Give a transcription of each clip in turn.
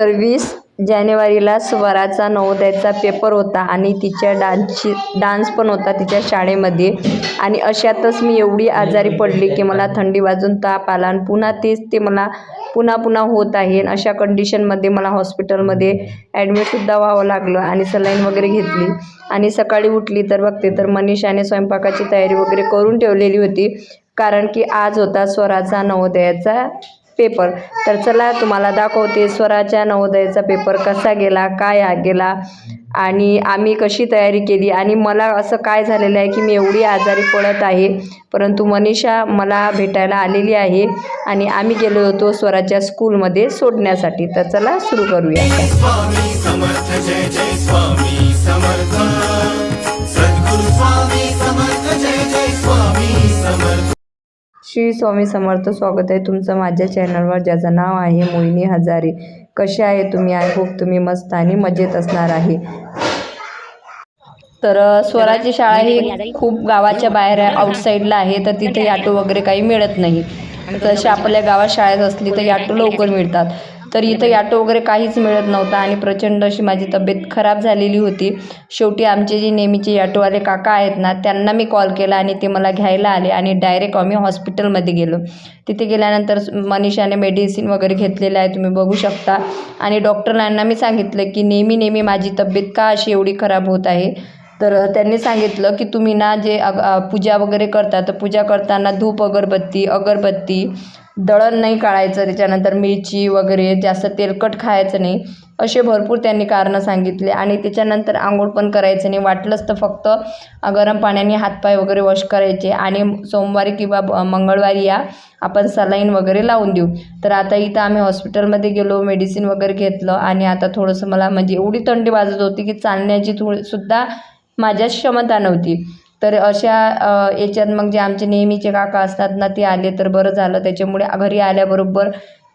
तर वीस जानेवारीला स्वराचा नवोदयाचा पेपर होता आणि तिच्या डान्सची डान्स पण होता तिच्या शाळेमध्ये. आणि अशातच मी एवढी आजारी पडली की मला थंडी वाजून ताप आला आणि पुन्हा तेच ते मला पुन्हा पुन्हा होत आहे. अशा कंडिशनमध्ये मला हॉस्पिटलमध्ये ॲडमिटसुद्धा व्हावं लागलं आणि सलाईन वगैरे घेतली. आणि सकाळी उठली तर बघते तर मनीषाने स्वयंपाकाची तयारी वगैरे करून ठेवलेली होती. कारण की आज होता स्वराचा नवोदयाचा पेपर तर चला तुम्हाला दाखवते स्वराच्या नवोदयाचा पेपर कसा गेला काय गेला आणि आम्ही कशी तयारी केली. आणि मला असं काय झालेलं आहे की मी एवढी आजारी पडत आहे परंतु मनीषा मला भेटायला आलेली आहे आणि आम्ही गेलो होतो स्वराच्या स्कूलमध्ये सोडण्यासाठी. तर चला सुरू करूया. श्री स्वामी समर्थ स्वागत आहे तुमचं माझ्या चॅनलवर ज्याचं नाव आहे मोहिनी हजारे. कसे आहे तुम्ही? आय होप तुम्ही मस्त आणि मजेत असणार आहे. तर स्वराज्य स्वराची शाळा ही खूप गावाच्या बाहेर आहे आउटसाईडला आहे तर तिथे ऑटो वगैरे काही मिळत नाही. तसे आपल्या गावात शाळेत असली तर ऑटो लवकर मिळतात. तर इथं ॲटो वगैरे काहीच मिळत नव्हता आणि प्रचंड अशी माझी तब्येत खराब झालेली होती. शेवटी आमचे जे नेहमीचे ॲटोवाले काका आहेत ना त्यांना मी कॉल केला आणि ते मला घ्यायला आले आणि डायरेक्ट आम्ही हॉस्पिटलमध्ये गेलो. तिथे गेल्यानंतर मनीषाने मेडिसिन वगैरे घेतलेलं आहे तुम्ही बघू शकता. आणि डॉक्टरांना मी सांगितलं की नेहमी नेहमी माझी तब्येत का अशी एवढी खराब होत आहे? तर त्यांनी सांगितलं की तुम्ही ना जे अग पूजा वगैरे करता तर पूजा करताना धूप अगरबत्ती अगरबत्ती दळण नाही काढायचं त्याच्यानंतर मिरची वगैरे जास्त तेलकट खायचं नाही असे भरपूर त्यांनी कारणं सांगितले. आणि त्याच्यानंतर आंघोळ पण करायचं नाही. वाटलंच तर फक्त गरम पाण्याने हातपाय वगैरे वॉश करायचे आणि सोमवारी किंवा ब- मंगळवारी या आपण सलाईन वगैरे लावून देऊ. तर आता इथं आम्ही हॉस्पिटलमध्ये गेलो मेडिसिन वगैरे घेतलं आणि आता थोडंसं मला म्हणजे एवढी थंडी वाजत होती की चालण्याची थोडी सुद्धा माझ्यात क्षमता नव्हती. तर अशा याच्यात मग जे आमचे नेहमीचे काका असतात ना ते आले तर बरं झालं. त्याच्यामुळे घरी आल्याबरोबर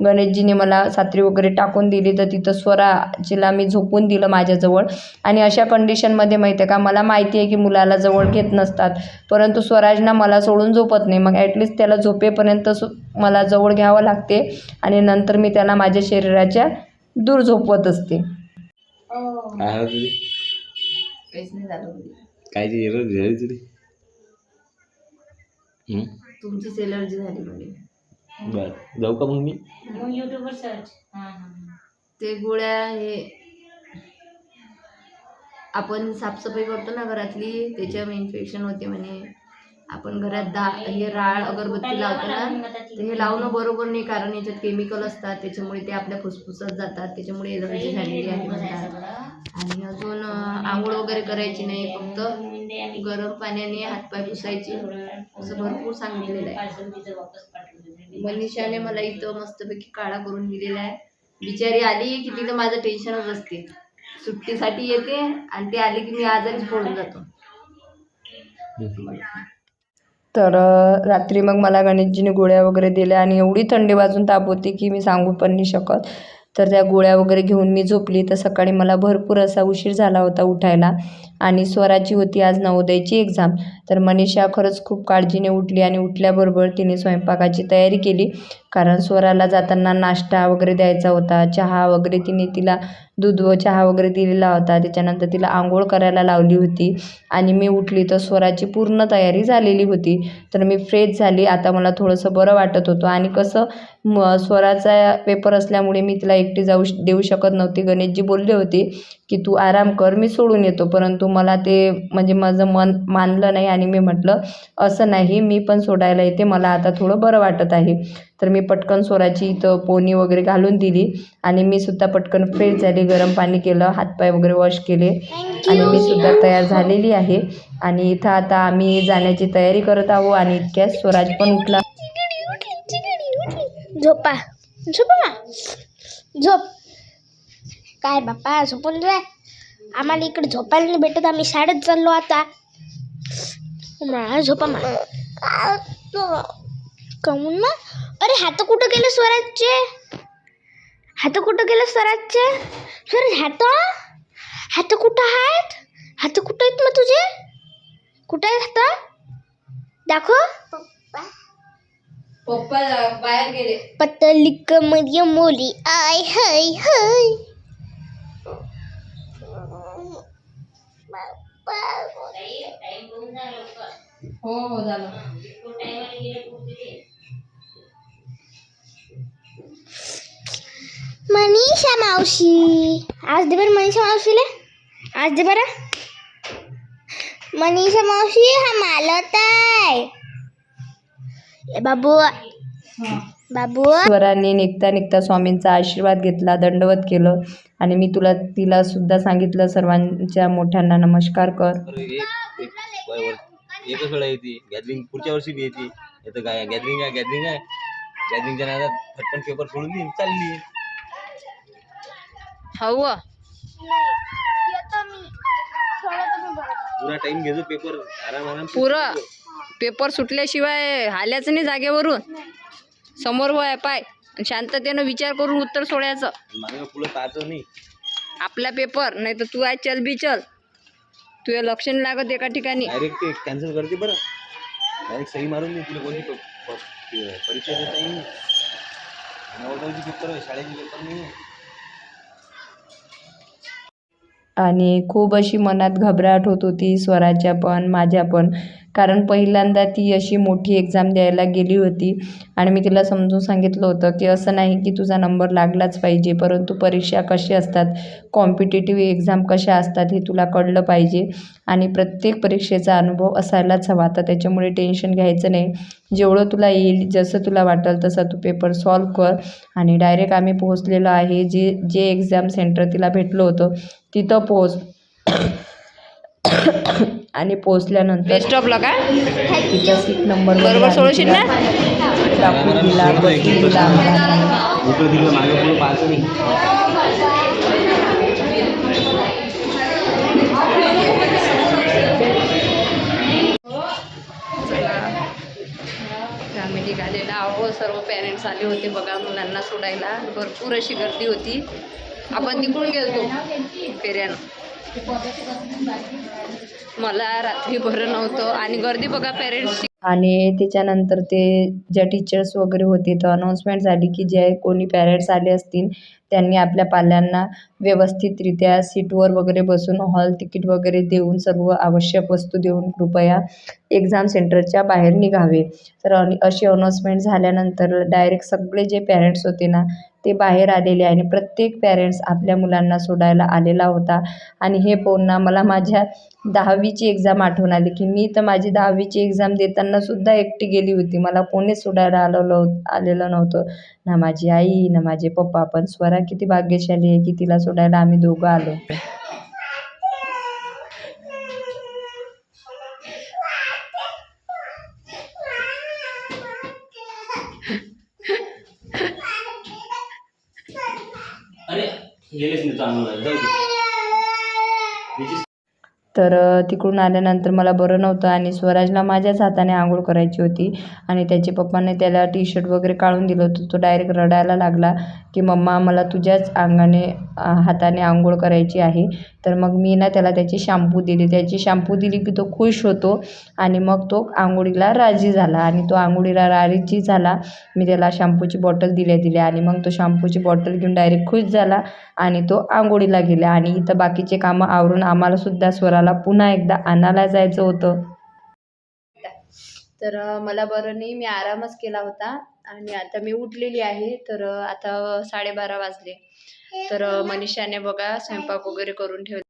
गणेशजीने मला सात्री वगैरे टाकून दिली. तर तिथं स्वराजीला मी झोपून दिलं माझ्याजवळ. आणि अशा कंडिशनमध्ये माहिती आहे का मला माहिती आहे की मुलाला जवळ घेत नसतात. परंतु स्वराजना मला सोडून झोपत नाही. मग ॲटलिस्ट त्याला झोपेपर्यंत सु मला जवळ घ्यावं लागते. आणि नंतर मी त्याला माझ्या शरीराच्या दूर झोपवत असते. काहीच नाही झालं काय ती एरर झाली तुझी हं? तुमचीच एलर्जी झाली म्हणजे. बरं. जाऊ का मग मी? मग युट्यूबवर सर्च हां हां ते गोळ्या हे आपण साफसफाई करतो ना घरातली त्याच्यामुळे इन्फेक्शन होते म्हणे. आपण घरात दा हे राळ अगरबत्ती लावतो ना तर हे लावणं बरोबर नाही कारण याच्यात केमिकल असतात त्याच्यामुळे ते आपल्या फुसफुसात जातात त्याच्यामुळे एलर्जी झालेली आहे म्हणतात. आणि अजून आंघोळ वगैरे करायची नाही फक्त गरम पाण्याने हातपाय पुसायचे असं भरपूर सांगितलेलं आहे. मनीषाने मला इथं मस्तपैकी काळा करून दिलेला आहे. बिचारी आली की तिथं माझं टेन्शनच असते. सुट्टीसाठी येते आणि ते आले की मी आजारीच पडून जातो. तर रात्री मग मला गणेशजीने गोळ्या वगैरे दिल्या आणि एवढी थंडी वाजून ताप होती की मी सांगू पण नाही शकत. तर त्या गोळ्या वगैरे घेऊन मी झोपली. तर सकाळी मला भरपूर असा उशीर झाला होता उठायला आणि स्वराची होती आज नवोदयाची एक्झाम तर मनीषा खरंच खूप काळजीने उठली आणि उठल्याबरोबर तिने स्वयंपाकाची तयारी केली. कारण स्वराला जाताना नाश्ता वगैरे द्यायचा होता. चहा वगैरे तिने तिला दूध व चहा वगैरे दिलेला होता. त्याच्यानंतर तिला आंघोळ करायला लावली होती. आणि मी उठली तर स्वराची पूर्ण तयारी झालेली होती. तर मी फ्रेश झाली. आता मला थोडंसं बरं वाटत होतं. आणि कसं म स्वराचा पेपर असल्यामुळे मी तिला एकटी जाऊ श- देऊ शकत नव्हती. गणेशजी बोलले होते की तू आराम कर मी सोडून येतो. परंतु मला ते म्हणजे माझं मन मानलं नाही आणि मी म्हटलं असं नाही मी पण सोडायला येते. मला आता थोडं बरं वाटत आहे. तर मी पटकन स्वराची इथं पोनी वगैरे घालून दिली. आणि मी सुद्धा पटकन फ्रेश झाली गरम पाणी केलं हातपाय वगैरे वॉश केले. आणि मी सुद्धा तयार झालेली आहे. आणि इथं आता आम्ही जाण्याची तयारी करत आहोत आणि इतक्यात स्वराज पण उठला. झोपा झोपा मा झोप. काय बाप्पा झोपून रे आम्हाला इकडे झोपायला नाही भेटत. आम्ही शाळेत चाललो आता. झोपा मा. कमून ना अरे हात कुठं गेलं स्वराजचे? हात कुठं गेलं स्वराजचे? स्वराज हात हात कुठं आहेत? हात कुठं आहेत मग तुझे? कुठं आहेत हात दाखव. पप्पा. बाहेर गेले. पत्तलिकमध्ये मोली आय हय हय. हो हो झालं. मनीषा मावशी. आज दे बरं मनीषा मावशीला. आज दे बरं. मनीषा मावशी हा मालत आहे. ए बाबू. बाबू. स्वरांनी निघता निघता स्वामींचा आशीर्वाद घेतला दंडवत केलं. आणि मी तुला तिला सुद्धा सांगितलं सर्वांच्या मोठ्यांना नमस्कार कर. अरे एक एक वर- वर- एकच वेळा येते गॅदरिंग पुढच्या वर्षी बी येते येतं काय गॅदरिंग आहे गॅदरिंग आहे. गॅदरिंगच्या नादात फटकन पेपर सोडून देईन. चालली. हो पुरा टाइम घेतो पेपर आराम आराम. पुरं. पेपर सुटल्याशिवाय हाल्याचं नाही जागेवरून. समोर वय पाय. आणि शांततेनं विचार करून उत्तर सोडायचं. मागे पुढं पाहतो नाही. आपला पेपर नाही तर तू आहे चल बी चल. तुझं लक्ष नाही लागत एका ठिकाणी. डायरेक्ट ते कॅन्सल करते बरं. डायरेक्ट सही मारून दे तुला कोणती प- प- ते परीक्षा देता येईल. नवदहावीचे पेपर आहे शाळेचे पेपर नाही आहे. आणि खूप अशी मनात घबराट होत होती स्वराच्या पण माझ्या पण. कारण पहिल्यांदा ती अशी मोठी एक्झाम द्यायला गेली होती. आणि मी तिला समजून सांगितलं होतं की असं नाही की तुझा नंबर लागलाच पाहिजे परंतु परीक्षा कशी असतात कॉम्पिटेटिव्ह एक्झाम कशा असतात हे तुला कळलं पाहिजे. आणि प्रत्येक परीक्षेचा अनुभव असायलाच हवा तर त्याच्यामुळे टेन्शन घ्यायचं नाही. जेवढं तुला येईल जसं तुला वाटेल तसं तू पेपर सॉल्व कर. आणि डायरेक्ट आम्ही पोहोचलेलो आहे जे जे एक्झाम सेंटर तिला भेटलं होतं तिथं पोहोच. आणि पोहोचल्यानंतर बेस्ट ऑफला काय तिचा सीट नंबर बरोबर सोडशील ना? टाकून दिला बसून दिला आम्ही निघालेला आहो सर्व पॅरेंट्स आले होते बघा मुलांना सोडायला. भरपूर अशी गर्दी होती. आपण तिकडून गेलतो फेऱ्यानं. मला रात्री बरं नव्हतं आणि गर्दी बघा पॅरेंट्सची आणि त्याच्यानंतर ते ज्या टीचर्स वगैरे होते तर अनाऊन्समेंट झाली की जे कोणी पॅरेंट्स आले असतील त्यांनी आपल्या पाल्यांना व्यवस्थितरित्या सीटवर वगैरे बसून हॉल तिकीट वगैरे देऊन सर्व आवश्यक वस्तू देऊन कृपया एक्झाम सेंटरच्या बाहेर निघावे. तर आणि अशी अनाऊन्समेंट झाल्यानंतर डायरेक्ट सगळे जे पॅरेंट्स होते ना ते बाहेर आलेले आणि प्रत्येक पॅरेंट्स आपल्या मुलांना सोडायला आलेला होता. आणि हे पाहून मला माझ्या दहावीची एक्झाम आठवण आली की मी तर माझी दहावीची एक्झाम देतानासुद्धा एकटी गेली होती. मला कोणीच सोडायला आलेलं हो, आलेलं नव्हतं. ना माझी आई ना माझे पप्पा. पण स्वरा किती भाग्यशाली आहे की तिला सोडायला आम्ही दोघं आलो. गेलेच नाही चांगलं. जाऊ दे. तर तिकडून आल्यानंतर मला बरं नव्हतं आणि स्वराजला माझ्याच हाताने आंघोळ करायची होती आणि त्याचे पप्पाने त्याला टी शर्ट वगैरे काढून दिलं होतं. तो डायरेक्ट रडायला लागला की मम्मा मला तुझ्याच अंगाने हाताने आंघोळ करायची आहे. तर मग मी ना त्याला त्याची शॅम्पू दिली. त्याची शॅम्पू दिली की तो खुश होतो आणि मग तो आंघोळीला राजी झाला आणि तो आंघोळीला राजी झाला. मी त्याला शॅम्पूची बॉटल दिल्या दिल्या आणि मग तो शॅम्पूची बॉटल घेऊन डायरेक्ट खुश झाला आणि तो आंघोळीला गेला. आणि इथं बाकीचे कामं आवरून आम्हालासुद्धा स्वराला स्वराला पुन्हा एकदा आणायला जायचं होतं. तर मला बरं नाही मी आरामच केला होता आणि आता मी उठलेली आहे. तर आता साडेबारा वाजले. तर मनीषाने बघा स्वयंपाक वगैरे करून ठेवला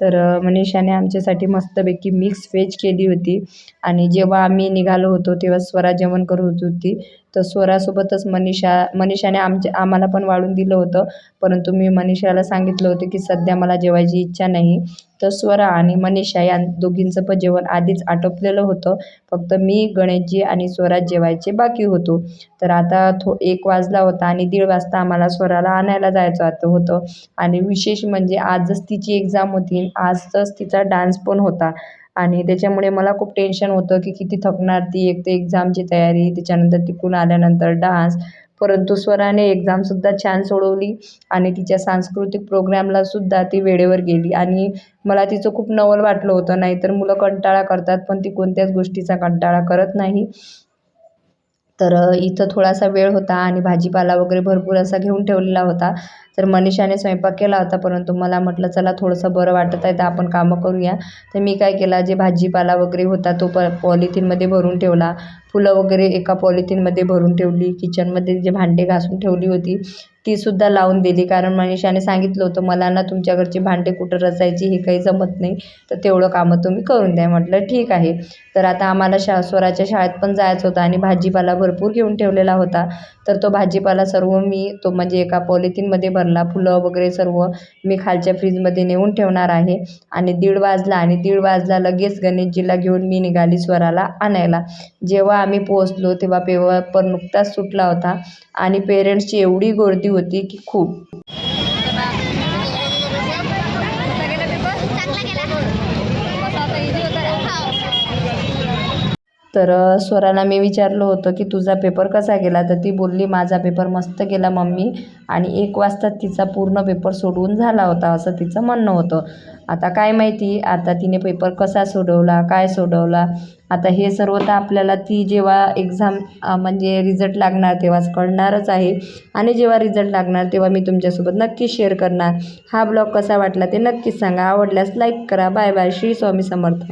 तर मनीषाने आमच्यासाठी मस्तपैकी मिक्स व्हेज केली होती. आणि जेव्हा आम्ही निघालो होतो तेव्हा स्वरा जेवण करत होती. तर स्वरासोबतच मनीषा मनीषाने आमच्या आम्हाला पण वाढून दिलं होतं. परंतु मी मनीषाला सांगितलं होतं की सध्या मला जेवायची इच्छा नाही. तर स्वरा आणि मनीषा या दोघींचं पण जेवण आधीच आटोपलेलं होतं. फक्त मी गणेशजी आणि स्वराज जेवायचे बाकी होतो. तर आता थो एक वाजला होता आणि दीड वाजता आम्हाला स्वराला आणायला जायचं आता होतं. आणि विशेष म्हणजे आजच तिची एक्झाम होती आजच तिचा डान्स पण होता. आणि त्याच्यामुळे मला खूप टेन्शन होतं की किती थकणार ती एक ते एक्झामची तयारी त्याच्यानंतर तिकडून आल्यानंतर डान्स परंतु स्वराने एक्झामसुद्धा छान सोडवली आणि तिच्या सांस्कृतिक प्रोग्रॅमला सुद्धा ती वेळेवर गेली. आणि मला तिचं खूप नवल वाटलं होतं नाहीतर मुलं कंटाळा करतात पण ती कोणत्याच गोष्टीचा कंटाळा करत नाही. तर इथं थोडासा वेळ होता आणि भाजीपाला वगैरे भरपूर असा घेऊन ठेवलेला होता. तर मनीषाने स्वयंपाक केला होता परंतु मला म्हटलं चला थोडंसं बरं वाटत आहे तर आपण कामं करूया. तर मी काय केला जे भाजीपाला वगैरे होता तो प पॉलिथिनमध्ये भरून ठेवला. फुलं वगैरे एका पॉलिथिनमध्ये भरून ठेवली किचनमध्ये जे भांडे घासून ठेवली होती तीसुद्धा लावून दिली. कारण मनीषाने सांगितलं होतं मला ना तुमच्या घरचे भांडे कुठं रचायची हे काही जमत नाही तर तेवढं कामं तुम्ही करून द्या. म्हटलं ठीक आहे. तर आता आम्हाला शा स्वराच्या शाळेत पण जायचं होतं आणि भाजीपाला भरपूर घेऊन ठेवलेला होता. तर तो भाजीपाला सर्व मी तो म्हणजे एका पॉलिथिनमध्ये भरला. फुलं वगैरे सर्व मी खालच्या फ्रीजमध्ये नेऊन ठेवणार आहे. आणि दीड वाजला आणि दीड वाजला लगेच गणेशजीला घेऊन मी निघाली स्वराला आणायला. जेव्हा आम्ही पोहोचलो तेव्हा पेपर नुकताच सुटला होता आणि पेरेंट्सची एवढी गर्दी होती की खूप. तर स्वराला मी विचारलं होतं की तुझा पेपर कसा गेला? तर ती बोलली माझा पेपर मस्त गेला मम्मी. आणि एक वाजता तिचा पूर्ण पेपर सोडवून झाला होता असं तिचं म्हणणं होतं. आता काय माहिती? आता तिने पेपर कसा सोडवला? काय सोडवला? आता हे सर्व तर आपल्याला ती जेव्हा एक्झाम म्हणजे रिझल्ट लागणार तेव्हाच कळणारच आहे. आणि जेव्हा रिझल्ट लागणार तेव्हा मी तुमच्यासोबत नक्की शेअर करणार. हा ब्लॉग कसा वाटला ते नक्कीच सांगा. आवडल्यास लाईक करा. Bye bye Shri Swami Samarth.